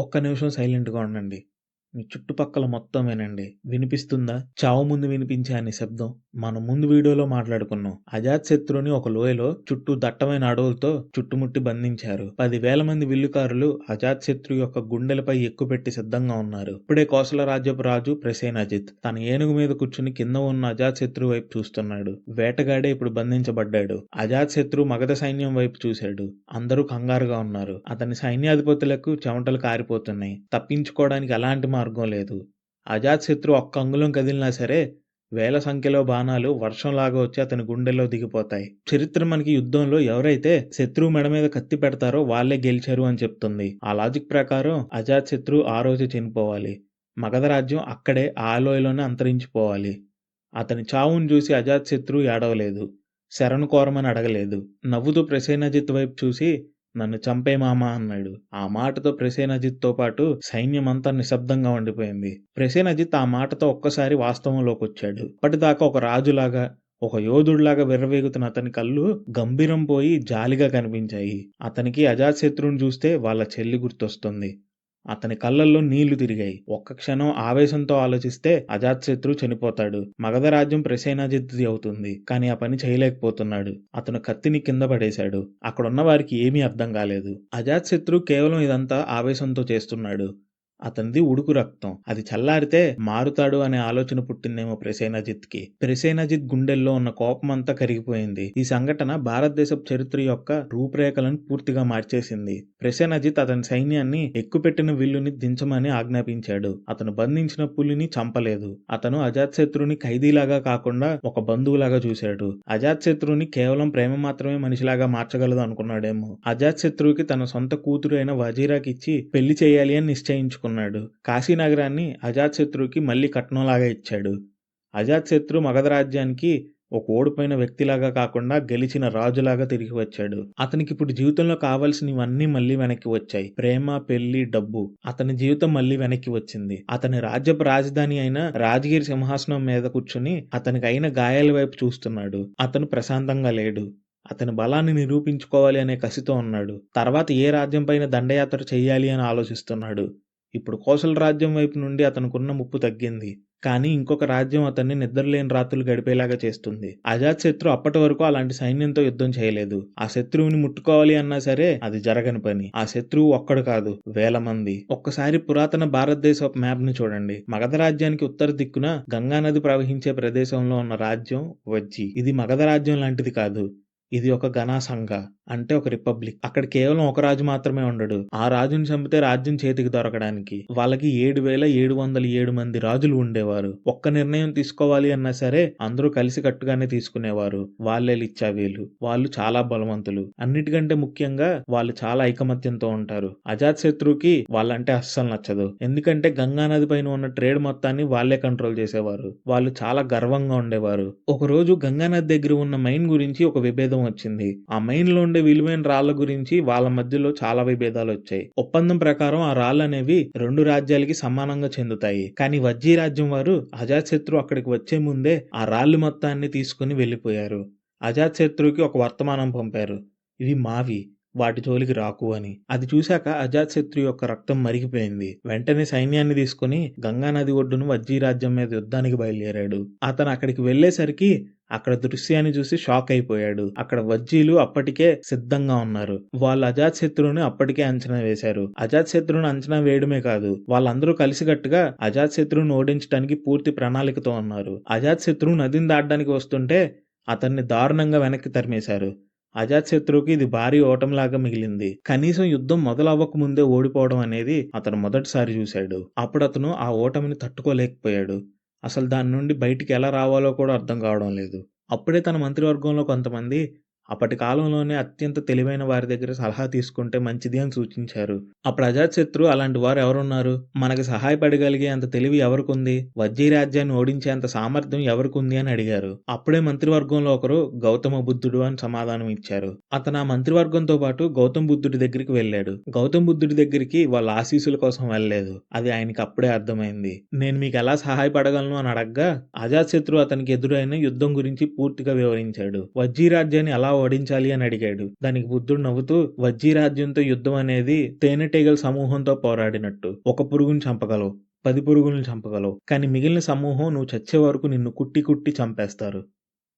ఒక్క నిమిషం సైలెంట్‌గా ఉండండి. మీ చుట్టుపక్కల మొత్తం వినండి. వినిపిస్తుందా? చావు ముందు వినిపించే ఆ నిశ్శబ్దం. మనం ముందు వీడియోలో మాట్లాడుకున్నాం. అజాత్ శత్రుని ఒక లోయలో చుట్టూ దట్టమైన అడవులతో చుట్టుముట్టి బంధించారు. పదివేల మంది విల్లుకారులు అజాత్ శత్రు యొక్క గుండెలపై ఎక్కుపెట్టి సిద్ధంగా ఉన్నారు. ఇప్పుడే కోసల రాజ్యపు రాజు ప్రసేన్ అజిత్ తన ఏనుగు మీద కూర్చుని కింద ఉన్న అజాత్ శత్రు వైపు చూస్తున్నాడు. వేటగాడే ఇప్పుడు బంధించబడ్డాడు. అజాత్ శత్రు మగధ సైన్యం వైపు చూశాడు. అందరూ కంగారుగా ఉన్నారు. అతని సైన్యాధిపతులకు చెమటలు కారిపోతున్నాయి. తప్పించుకోవడానికి ఎలాంటి మార్గం లేదు. అజాత్ శత్రు ఒక్క అంగుళం కదిలినా సరే వేల సంఖ్యలో బాణాలు వర్షంలాగా వచ్చి అతని గుండెల్లో దిగిపోతాయి. చరిత్ర మనకి యుద్ధంలో ఎవరైతే శత్రువు మెడ మీద కత్తి పెడతారో వాళ్ళే గెలిచారు అని చెప్తుంది. ఆ లాజిక్ ప్రకారం అజాత్ శత్రు ఆ రోజు చనిపోవాలి. మగధ రాజ్యం అక్కడే ఆలోయలోనే అంతరించిపోవాలి. అతని చావును చూసి అజాత్ శత్రు ఏడవలేదు. శరణు కోరమని అడగలేదు. నవ్వుతూ ప్రసేనజిత్ వైపు చూసి నన్ను చంపే మామా అన్నాడు. ఆ మాటతో ప్రసేనజిత్తో పాటు సైన్యమంతా నిశ్శబ్దంగా ఉండిపోయింది. ప్రసేనజిత్ ఆ మాటతో ఒక్కసారి వాస్తవంలోకి వచ్చాడు అప్పటిదాకా ఒక రాజులాగా ఒక యోధుడిలాగా విర్రవేగుతున్న అతని కళ్ళు గంభీరం పోయి జాలిగా కనిపించాయి. అతనికి అజాతశత్రువుని చూస్తే వాళ్ళ చెల్లి గుర్తొస్తుంది. అతని కళ్ళల్లో నీళ్ళు తిరిగాయి. ఒక్క క్షణం ఆవేశంతో ఆలోచిస్తే అజాత్శత్రు చనిపోతాడు. మగధ రాజ్యం అవుతుంది. కానీ ఆ పని చేయలేకపోతున్నాడు. అతను కత్తిని కింద పడేశాడు. అక్కడున్న వారికి ఏమీ అర్థం కాలేదు. అజాత్శత్రు కేవలం ఇదంతా ఆవేశంతో చేస్తున్నాడు. అతనిది ఉడుకు రక్తం. అది చల్లారితే మారుతాడు అనే ఆలోచన పుట్టిందేమో ప్రసేనజిత్కి. ప్రసేనజిత్ గుండెల్లో ఉన్న కోపమంతా కరిగిపోయింది. ఈ సంఘటన భారతదేశపు చరిత్ర యొక్క రూపురేఖలను పూర్తిగా మార్చేసింది. ప్రసేనజిత్ అతని సైన్యాన్ని ఎక్కుపెట్టిన విల్లుని దించమని ఆజ్ఞాపించాడు. అతను బంధించిన పులిని చంపలేదు. అతను అజాత్శత్రుని ఖైదీలాగా కాకుండా ఒక బంధువులాగా చూశాడు. అజాత్శత్రుని కేవలం ప్రేమ మాత్రమే మనిషిలాగా మార్చగలదు అనుకున్నాడేమో. అజాత్శత్రువుకి తన సొంత కూతురు అయిన వజీరాకిచ్చి పెళ్ళి చేయాలి అని నిశ్చయించుకున్నాడు. కాశీ కాశీనగరాన్ని అజాతశత్రువుకి మళ్ళీ కట్నంలాగా ఇచ్చాడు. అజాత్శత్రు మగధ రాజ్యానికి ఒక ఓడిపోయిన వ్యక్తిలాగా కాకుండా గెలిచిన రాజులాగా తిరిగి వచ్చాడు. అతనికి ఇప్పుడు జీవితంలో కావాల్సినవన్నీ మళ్ళీ వెనక్కి వచ్చాయి. ప్రేమ, పెళ్ళి, డబ్బు. అతని జీవితం మళ్ళీ వెనక్కి వచ్చింది. అతని రాజ్యపు రాజధాని అయిన రాజగిరి సింహాసనం మీద కూర్చుని అతనికి అయిన గాయాల వైపు చూస్తున్నాడు. అతను ప్రశాంతంగా లేడు. అతని బలాన్ని నిరూపించుకోవాలి అనే కసితో ఉన్నాడు. తర్వాత ఏ రాజ్యంపైన దండయాత్ర చేయాలి అని ఆలోచిస్తున్నాడు. ఇప్పుడు కోసల రాజ్యం వైపు నుండి అతనుకున్న ముప్పు తగ్గింది. కానీ ఇంకొక రాజ్యం అతన్ని నిద్రలేని రాత్రులు గడిపేలాగా చేస్తుంది. అజాత్ శత్రు అప్పటి వరకు అలాంటి సైన్యంతో యుద్ధం చేయలేదు. ఆ శత్రువుని ముట్టుకోవాలి అన్నా సరే అది జరగని పని. ఆ శత్రువు ఒక్కడు కాదు వేల మంది. ఒక్కసారి పురాతన భారతదేశ మ్యాప్ని చూడండి. మగధ రాజ్యానికి ఉత్తర దిక్కున గంగానది ప్రవహించే ప్రదేశంలో ఉన్న రాజ్యం వజ్జి. ఇది మగధ రాజ్యం లాంటిది కాదు. ఇది ఒక ఘనాసంఘ అంటే ఒక రిపబ్లిక్. అక్కడ కేవలం ఒక రాజు మాత్రమే ఉండడు. ఆ రాజుని చంపితే రాజ్యం చేతికి దొరకడానికి. వాళ్ళకి ఏడు వేల ఏడు వందల ఏడు మంది రాజులు ఉండేవారు. ఒక్క నిర్ణయం తీసుకోవాలి అన్నా సరే అందరూ కలిసి కట్టుగానే తీసుకునేవారు. వాళ్ళే లిచ్చావీలు. వాళ్ళు చాలా బలవంతులు. అన్నిటికంటే ముఖ్యంగా వాళ్ళు చాలా ఐకమత్యంతో ఉంటారు. అజాతశత్రువుకి వాళ్ళంటే అస్సలు నచ్చదు. ఎందుకంటే గంగా నది పైన ఉన్న ట్రేడ్ మొత్తాన్ని వాళ్ళే కంట్రోల్ చేసేవారు. వాళ్ళు చాలా గర్వంగా ఉండేవారు. ఒకరోజు గంగానది దగ్గర ఉన్న మైన్ గురించి ఒక విభేదం వచ్చింది. ఆ మైన్లో ఉండే విలువైన రాళ్ళ గురించి వాళ్ళ మధ్యలో చాలా విభేదాలు వచ్చాయి. ఒప్పందం ప్రకారం ఆ రాళ్ళు అనేవి రెండు రాజ్యాలకి సమానంగా చెందుతాయి. కానీ వజ్జీ రాజ్యం వారు అజాతశత్రు అక్కడికి వచ్చే ముందే ఆ రాళ్ళు మొత్తాన్ని తీసుకుని వెళ్ళిపోయారు. అజాతశత్రువుకి ఒక వర్తమానం పంపారు. ఇవి మావి. వాటి జోలికి రాకు అని. అది చూశాక అజాత్శత్రు యొక్క రక్తం మరిగిపోయింది. వెంటనే సైన్యాన్ని తీసుకుని గంగానది ఒడ్డును వజ్జీ రాజ్యం మీద యుద్ధానికి బయలుదేరాడు. అతను అక్కడికి వెళ్ళేసరికి అక్కడ దృశ్యాన్ని చూసి షాక్ అయిపోయాడు. అక్కడ వజ్జీలు అప్పటికే సిద్ధంగా ఉన్నారు. వాళ్ళు అజాతశత్రువుని అప్పటికే అంచనా వేశారు. అజాతశత్రువుని అంచనా వేయడమే కాదు వాళ్ళందరూ కలిసికట్టుగా అజాతశత్రువుని ఓడించడానికి పూర్తి ప్రణాళికతో ఉన్నారు. అజాతశత్రువు నదిని దాటడానికి వస్తుంటే అతన్ని దారుణంగా వెనక్కి తరిమేశారు. అజాత్శత్రువుకి ఇది భారీ ఓటమిలాగా మిగిలింది. కనీసం యుద్ధం మొదలవ్వక ముందే ఓడిపోవడం అనేది అతను మొదటిసారి చూశాడు. అప్పుడతను ఆ ఓటమిని తట్టుకోలేకపోయాడు. అసలు దాని నుండి బయటికి ఎలా రావాలో కూడా అర్థం కావడం లేదు. అప్పుడే తన మంత్రివర్గంలో కొంతమంది అప్పటి కాలంలోనే అత్యంత తెలివైన వారి దగ్గర సలహా తీసుకుంటే మంచిది అని సూచించారు. అప్పుడు ప్రజాశత్రు అలాంటి వారు ఎవరున్నారు? మనకి సహాయపడగలిగే అంత తెలివి ఎవరికుంది? వజ్జీ రాజ్యాన్ని ఓడించేంత సామర్థ్యం ఎవరికుంది అని అడిగారు. అప్పుడే మంత్రివర్గంలో ఒకరు గౌతమ బుద్ధుడు అని సమాధానం ఇచ్చారు. అతను ఆ మంత్రివర్గంతో పాటు గౌతమ బుద్ధుడి దగ్గరికి వెళ్ళాడు. గౌతమ బుద్ధుడి దగ్గరికి వాళ్ళ ఆశీస్సుల కోసం వెళ్ళలేదు. అది ఆయనకి అప్పుడే అర్థమైంది. నేను మీకు ఎలా సహాయపడగలను అని అడగ్గా అజాతశత్రు అతనికి ఎదురైన యుద్ధం గురించి పూర్తిగా వివరించాడు. వజ్జీ రాజ్యాన్ని ఎలా ఓడించాలి అని అడిగాడు. దానికి బుద్ధుడు నవ్వుతూ వజ్జీరాజ్యంతో యుద్ధం అనేది తేనెటీగల సమూహంతో పోరాడినట్టు. ఒక పురుగుని చంపగలవు పది పురుగులను చంపగలవు కానీ మిగిలిన సమూహం నువ్వు చచ్చే వరకు నిన్ను కుట్టి కుట్టి చంపేస్తారు.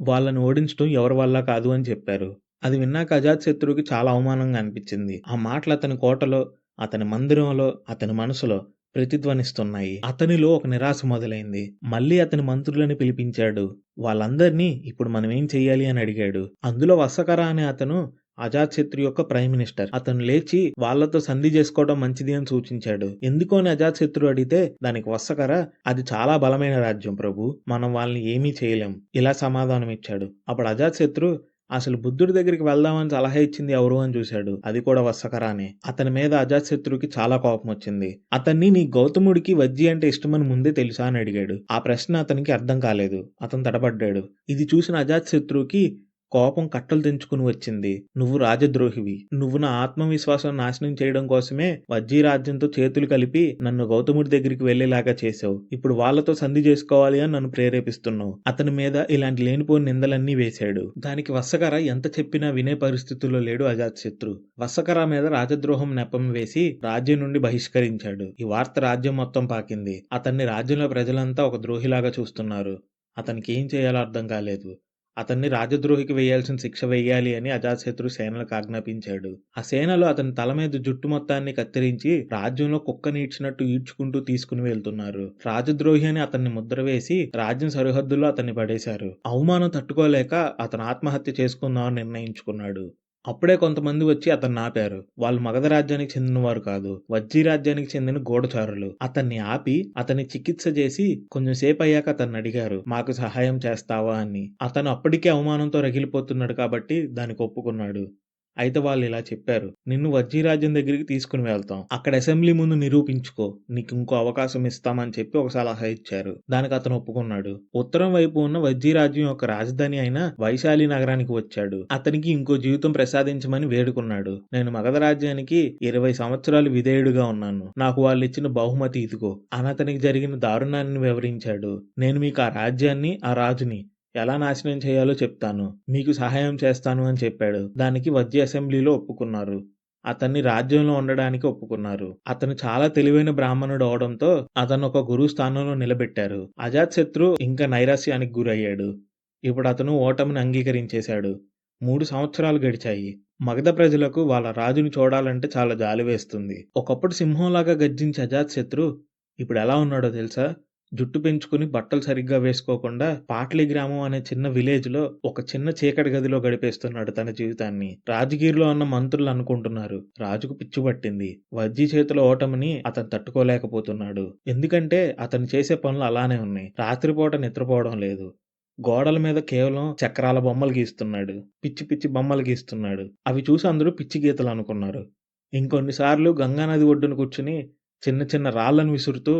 వాళ్ళని ఓడించడం ఎవరి వల్ల కాదు అని చెప్పారు. అది విన్నాక అజాతశత్రువుకి చాలా అవమానంగా అనిపించింది. ఆ మాటలు అతని కోటలో అతని మందిరంలో అతని మనసులో ప్రతిధ్వనిస్తున్నాయి. అతనిలో ఒక నిరాశ మొదలైంది. మళ్ళీ అతని మంత్రులని పిలిపించాడు. వాళ్ళందరినీ ఇప్పుడు మనం ఏం చెయ్యాలి అని అడిగాడు. అందులో వసకరా అనే అతను అజాత్శత్రు యొక్క ప్రైమ్ మినిస్టర్. అతను లేచి వాళ్ళతో సంధి చేసుకోవడం మంచిది అని సూచించాడు. ఎందుకు అని అజాతశత్రు అడిగితే దానికి వసకర అది చాలా బలమైన రాజ్యం ప్రభు. మనం వాళ్ళని ఏమీ చేయలేం. ఇలా సమాధానం ఇచ్చాడు అప్పుడు అజాత్శత్రు అసలు బుద్ధుడి దగ్గరికి వెళ్దామని సలహా ఇచ్చింది ఎవరు అని చూశాడు. అది కూడా వత్సకరానే అతని మీద అజాతశత్రుకి చాలా కోపం వచ్చింది. అతన్ని నీ గౌతముడికి వజ్జి అంటే ఇష్టమని ముందే తెలుసా అని అడిగాడు. ఆ ప్రశ్న అతనికి అర్థం కాలేదు. అతను తడబడ్డాడు. ఇది చూసిన అజాతశత్రువుకి కోపం కట్టలు తెంచుకుని వచ్చింది. నువ్వు రాజద్రోహివి. నువ్వు నా ఆత్మవిశ్వాసం నాశనం చేయడం కోసమే వజ్జీ రాజ్యంతో చేతులు కలిపి నన్ను గౌతముడి దగ్గరికి వెళ్ళేలాగా చేసావు ఇప్పుడు వాళ్ళతో సంధి చేసుకోవాలి అని నన్ను ప్రేరేపిస్తున్నావు. అతని మీద ఇలాంటి లేనిపోని నిందలన్నీ వేశాడు. దానికి వస్సకర ఎంత చెప్పినా వినే పరిస్థితుల్లో లేడు అజాత్శత్రు వస్సకర మీద రాజద్రోహం నెపం వేసి రాజ్యం నుండి బహిష్కరించాడు. ఈ వార్త రాజ్యం మొత్తం పాకింది. అతన్ని రాజ్యంలో ప్రజలంతా ఒక ద్రోహిలాగా చూస్తున్నారు. అతనికి ఏం చేయాలో అర్థం కాలేదు. అతన్ని రాజద్రోహికి వేయాల్సిన శిక్ష వేయాలి అని అజాతశత్రు సేనలకు ఆజ్ఞాపించాడు. ఆ సేనలో అతని తల మీద జుట్టు మొత్తాన్ని కత్తిరించి రాజ్యంలో కుక్క నీడ్చినట్టు ఈడ్చుకుంటూ తీసుకుని వెళ్తున్నారు. రాజద్రోహి అని అతన్ని ముద్ర వేసి రాజ్యం సరిహద్దుల్లో అతన్ని పడేశారు. అవమానం తట్టుకోలేక అతను ఆత్మహత్య చేసుకుందామని నిర్ణయించుకున్నాడు. అప్పుడే కొంతమంది వచ్చి అతన్ని ఆపారు. వాళ్ళు మగధ రాజ్యానికి చెందినవారు కాదు. వజ్జీ రాజ్యానికి చెందిన గూఢచారులు. అతన్ని ఆపి అతన్ని చికిత్స చేసి కొంచెం సేపు అయ్యాక అతన్ని అడిగారు. మాకు సహాయం చేస్తావా? అని. అతను అప్పటికే అవమానంతో రగిలిపోతున్నాడు కాబట్టి దానికి ఒప్పుకున్నాడు. అయితే వాళ్ళు ఇలా చెప్పారు. నిన్ను వజ్జీరాజ్యం దగ్గరికి తీసుకుని వెళ్తాం. అక్కడ అసెంబ్లీ ముందు నిరూపించుకో. నీకు ఇంకో అవకాశం ఇస్తామని చెప్పి ఒక సలహా ఇచ్చారు. దానికి అతను ఒప్పుకున్నాడు. ఉత్తరం వైపు ఉన్న వజ్జీరాజ్యం యొక్క రాజధాని అయిన వైశాలి నగరానికి వచ్చాడు. అతనికి ఇంకో జీవితం ప్రసాదించమని వేడుకున్నాడు. నేను మగధ రాజ్యానికి ఇరవై సంవత్సరాలు విధేయుడుగా ఉన్నాను. నాకు వాళ్ళు ఇచ్చిన బహుమతి ఇదిగో. అని అతనికి జరిగిన దారుణాన్ని వివరించాడు. నేను మీకు ఆ రాజ్యాన్ని ఆ రాజుని ఎలా నాశనం చేయాలో చెప్తాను. మీకు సహాయం చేస్తాను అని చెప్పాడు. దానికి వద్య అసెంబ్లీలో ఒప్పుకున్నారు. అతన్ని రాజ్యంలో ఉండడానికి ఒప్పుకున్నారు. అతను చాలా తెలివైన బ్రాహ్మణుడు అవడంతో అతను ఒక గురువు స్థానంలో నిలబెట్టారు. అజాత్ శత్రు ఇంకా నైరాస్యానికి గురయ్యాడు. ఇప్పుడు అతను ఓటమిని అంగీకరించేశాడు. మూడు సంవత్సరాలు గడిచాయి. మగధ ప్రజలకు వాళ్ళ రాజుని చూడాలంటే చాలా జాలి వేస్తుంది. ఒకప్పుడు సింహంలాగా గర్జించే అజాత్ శత్రు ఇప్పుడు ఎలా ఉన్నాడో తెలుసా? జుట్టు పెంచుకుని బట్టలు సరిగ్గా వేసుకోకుండా పాట్లీ గ్రామం అనే చిన్న విలేజ్లో ఒక చిన్న చీకటి గదిలో గడిపేస్తున్నాడు తన జీవితాన్ని. రాజగిరిలో ఉన్న మంత్రులు అనుకుంటున్నారు. రాజుకు పిచ్చి పట్టింది. వజ్జీ చేతిలో ఓటమిని అతను తట్టుకోలేకపోతున్నాడు. ఎందుకంటే అతను చేసే పనులు అలానే ఉన్నాయి. రాత్రిపూట నిద్రపోవడం లేదు. గోడల మీద కేవలం చక్రాల బొమ్మలు గీస్తున్నాడు. పిచ్చి పిచ్చి బొమ్మలు గీస్తున్నాడు. అవి చూసి అందరూ పిచ్చి గీతలు అనుకున్నారు. ఇంకొన్నిసార్లు గంగానది ఒడ్డున కూర్చుని చిన్న చిన్న రాళ్ళను విసురుతూ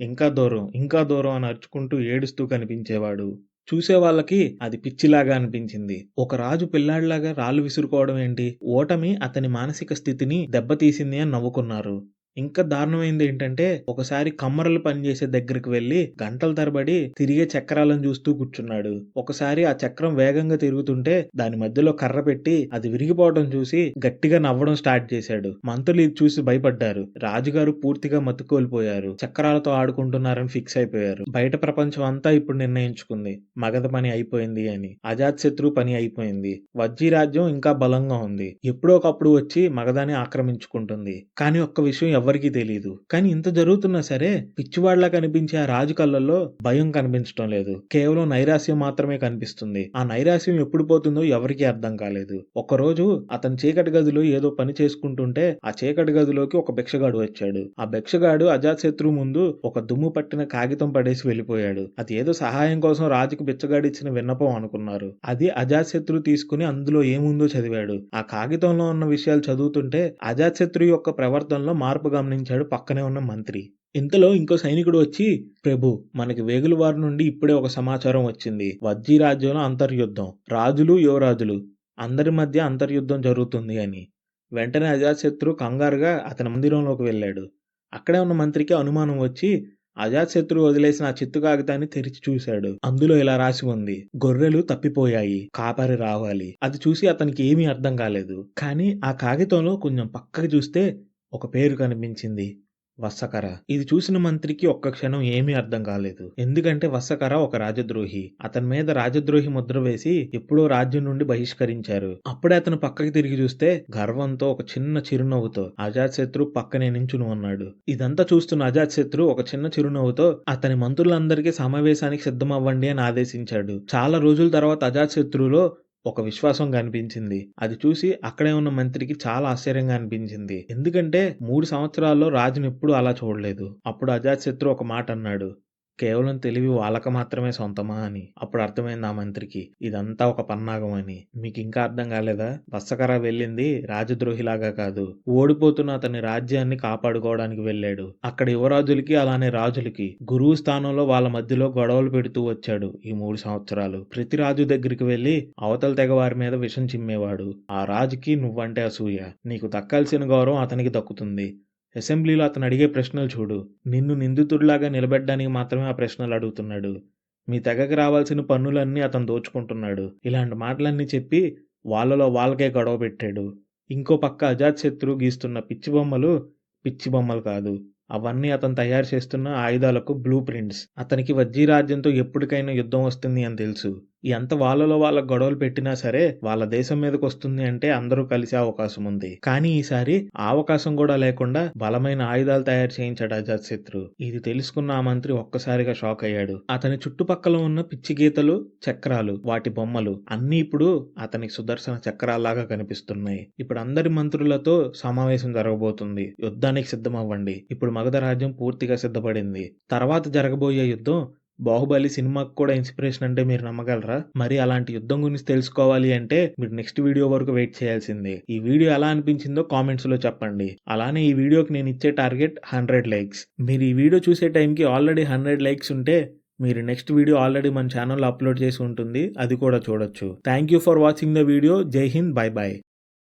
ఇంకా దూరం ఇంకా దూరం అని అరుచుకుంటూ ఏడుస్తూ కనిపించేవాడు. చూసే వాళ్ళకి అది పిచ్చిలాగా అనిపించింది. ఒక రాజు పిల్లాడిలాగా రాళ్ళు విసురుకోవడం ఏంటి? ఓటమి అతని మానసిక స్థితిని దెబ్బతీసింది అని నవ్వుకున్నారు. ఇంకా దారుణమైంది ఏంటంటే ఒకసారి కమ్మరలు పనిచేసే దగ్గరికి వెళ్ళి గంటల తరబడి తిరిగే చక్రాలను చూస్తూ కూర్చున్నాడు. ఒకసారి ఆ చక్రం వేగంగా తిరుగుతుంటే దాని మధ్యలో కర్ర పెట్టి అది విరిగిపోవడం చూసి గట్టిగా నవ్వడం స్టార్ట్ చేశాడు. మంత్రులు ఇది చూసి భయపడ్డారు. రాజుగారు పూర్తిగా మత్తుకోల్పోయారు. చక్రాలతో ఆడుకుంటున్నారని ఫిక్స్ అయిపోయారు. బయట ప్రపంచం అంతా ఇప్పుడు నిర్ణయించుకుంది. మగధ పని అయిపోయింది అని. అజాత్ శత్రు పని అయిపోయింది. వజ్జీ రాజ్యం ఇంకా బలంగా ఉంది. ఎప్పుడో ఒకప్పుడు వచ్చి మగధాన్ని ఆక్రమించుకుంటుంది. కానీ ఒక్క విషయం ఎవరికీ తెలియదు కానీ ఇంత జరుగుతున్నా సరే పిచ్చివాళ్ళా కనిపించే ఆ రాజు కళ్ళల్లో భయం కనిపించడం లేదు. కేవలం నైరాశ్యం మాత్రమే కనిపిస్తుంది. ఆ నైరాశ్యం ఎప్పుడు పోతుందో ఎవరికీ అర్థం కాలేదు. ఒకరోజు అతని చీకటి గదిలో ఏదో పని చేసుకుంటుంటే ఆ చీకటి గదిలోకి ఒక భిక్షగాడు వచ్చాడు. ఆ భిక్షగాడు అజాతశత్రు ముందు ఒక దుమ్ము పట్టిన కాగితం పడేసి వెళ్ళిపోయాడు. అది ఏదో సహాయం కోసం రాజుకు బిచ్చగాడిచ్చిన విన్నపం అనుకున్నారు. అది అజాతశత్రు తీసుకుని అందులో ఏముందో చదివాడు. ఆ కాగితంలో ఉన్న విషయాలు చదువుతుంటే అజాతశత్రు యొక్క ప్రవర్తనలో మార్పు గమనించాడు పక్కనే ఉన్న మంత్రి. ఇంతలో ఇంకో సైనికుడు వచ్చి ప్రభు మనకి వేగుల వారి నుండి ఇప్పుడే ఒక సమాచారం వచ్చింది. వజ్జీ రాజ్యంలో అంతర్యుద్ధం. రాజులు యువరాజులు. అందరి మధ్య అంతర్యుద్ధం జరుగుతుంది అని. వెంటనే అజాత్శత్రు కంగారుగా అతని మందిరంలోకి వెళ్ళాడు. అక్కడే ఉన్న మంత్రికి అనుమానం వచ్చి అజాత్శత్రు వదిలేసిన ఆ చిత్తు కాగితాన్ని తెరిచి చూశాడు. అందులో ఇలా రాసి ఉంది గొర్రెలు తప్పిపోయాయి. కాపరి రావాలి. అది చూసి అతనికి ఏమీ అర్థం కాలేదు. కానీ ఆ కాగితంలో కొంచెం పక్కకి చూస్తే ఒక పేరు కనిపించింది వస్సకర. ఇది చూసిన మంత్రికి ఒక్క క్షణం ఏమీ అర్థం కాలేదు. ఎందుకంటే వస్సకర ఒక రాజద్రోహి. అతని మీద రాజద్రోహి ముద్ర వేసి ఎప్పుడో రాజ్యం నుండి బహిష్కరించారు. అప్పుడే అతను పక్కకి తిరిగి చూస్తే గర్వంతో ఒక చిన్న చిరునవ్వుతో అజాత్శత్రు పక్కనే నించుని ఉన్నాడు. ఇదంతా చూస్తున్న అజాత్శత్రు ఒక చిన్న చిరునవ్వుతో అతని మంత్రులందరికీ సమావేశానికి సిద్ధమవ్వండి అని ఆదేశించాడు. చాలా రోజుల తర్వాత అజాత్శత్రులో ఒక విశ్వాసం కనిపించింది. అది చూసి అక్కడే ఉన్న మంత్రికి చాలా ఆశ్చర్యంగా అనిపించింది. ఎందుకంటే మూడు సంవత్సరాల్లో రాజును ఎప్పుడు అలా చూడలేదు. అప్పుడు అజాత్ శత్రు ఒక మాట అన్నాడు. కేవలం తెలివి వాళ్ళకి మాత్రమే సొంతమా అని. అప్పుడు అర్థమైంది ఆ మంత్రికి ఇదంతా ఒక పన్నాగం అని. మీకు ఇంకా అర్థం కాలేదా? బస్సకర వెళ్ళింది రాజద్రోహిలాగా కాదు. ఓడిపోతున్న అతని రాజ్యాన్ని కాపాడుకోవడానికి వెళ్ళాడు. అక్కడ యువరాజులకి అలానే రాజులకి గురువు స్థానంలో వాళ్ళ మధ్యలో గొడవలు పెడుతూ వచ్చాడు ఈ మూడు సంవత్సరాలు. ప్రతి రాజు దగ్గరికి వెళ్ళి అవతల తెగ వారి మీద విషం చిమ్మేవాడు. ఆ రాజుకి నువ్వంటే అసూయ. నీకు దక్కాల్సిన గౌరవం అతనికి దక్కుతుంది. అసెంబ్లీలో అతను అడిగే ప్రశ్నలు చూడు. నిన్ను నిందితుడిలాగా నిలబెట్టడానికి మాత్రమే ఆ ప్రశ్నలు అడుగుతున్నాడు. మీ తెగకి రావాల్సిన పన్నులన్నీ అతను దోచుకుంటున్నాడు. ఇలాంటి మాటలన్నీ చెప్పి వాళ్ళలో వాళ్ళకే గొడవ పెట్టాడు. ఇంకో పక్క అజాత్ శత్రు గీస్తున్న పిచ్చి బొమ్మలు పిచ్చి బొమ్మలు కాదు. అవన్నీ అతను తయారు చేస్తున్న ఆయుధాలకు బ్లూ ప్రింట్స్ అతనికి వజ్జీ రాజ్యంతో ఎప్పటికైనా యుద్ధం వస్తుంది అని తెలుసు. ఎంత వాళ్ళలో వాళ్ళ గొడవలు పెట్టినా సరే వాళ్ళ దేశం మీదకి వస్తుంది అంటే అందరూ కలిసే అవకాశం ఉంది. కానీ ఈసారి ఆ అవకాశం కూడా లేకుండా బలమైన ఆయుధాలు తయారు చేయించాడు అజాత్ శత్రు. ఇది తెలుసుకున్న ఆ మంత్రి ఒక్కసారిగా షాక్ అయ్యాడు. అతని చుట్టుపక్కల ఉన్న పిచ్చి గీతలు చక్రాలు వాటి బొమ్మలు అన్ని ఇప్పుడు అతనికి సుదర్శన చక్రాల్లాగా కనిపిస్తున్నాయి. ఇప్పుడు అందరి మంత్రులతో సమావేశం జరగబోతుంది. యుద్ధానికి సిద్ధమవ్వండి. ఇప్పుడు మగధ రాజ్యం పూర్తిగా సిద్ధపడింది. తర్వాత జరగబోయే యుద్ధం బాహుబలి సినిమాకి కూడా ఇన్స్పిరేషన్ అంటే మీరు నమ్మగలరా? మరి అలాంటి యుద్ధం గురించి తెలుసుకోవాలి అంటే మీరు నెక్స్ట్ వీడియో వరకు వెయిట్ చేయాల్సిందే. ఈ వీడియో ఎలా అనిపించిందో కామెంట్స్లో చెప్పండి. అలానే ఈ వీడియోకి నేను ఇచ్చే టార్గెట్ హండ్రెడ్ లైక్స్ మీరు ఈ వీడియో చూసే టైంకి ఆల్రెడీ హండ్రెడ్ లైక్స్ ఉంటే మీరు నెక్స్ట్ వీడియో ఆల్రెడీ మన ఛానల్లో అప్లోడ్ చేసి ఉంటుంది. అది కూడా చూడొచ్చు. Thank you for watching the video జై హింద్ బై బాయ్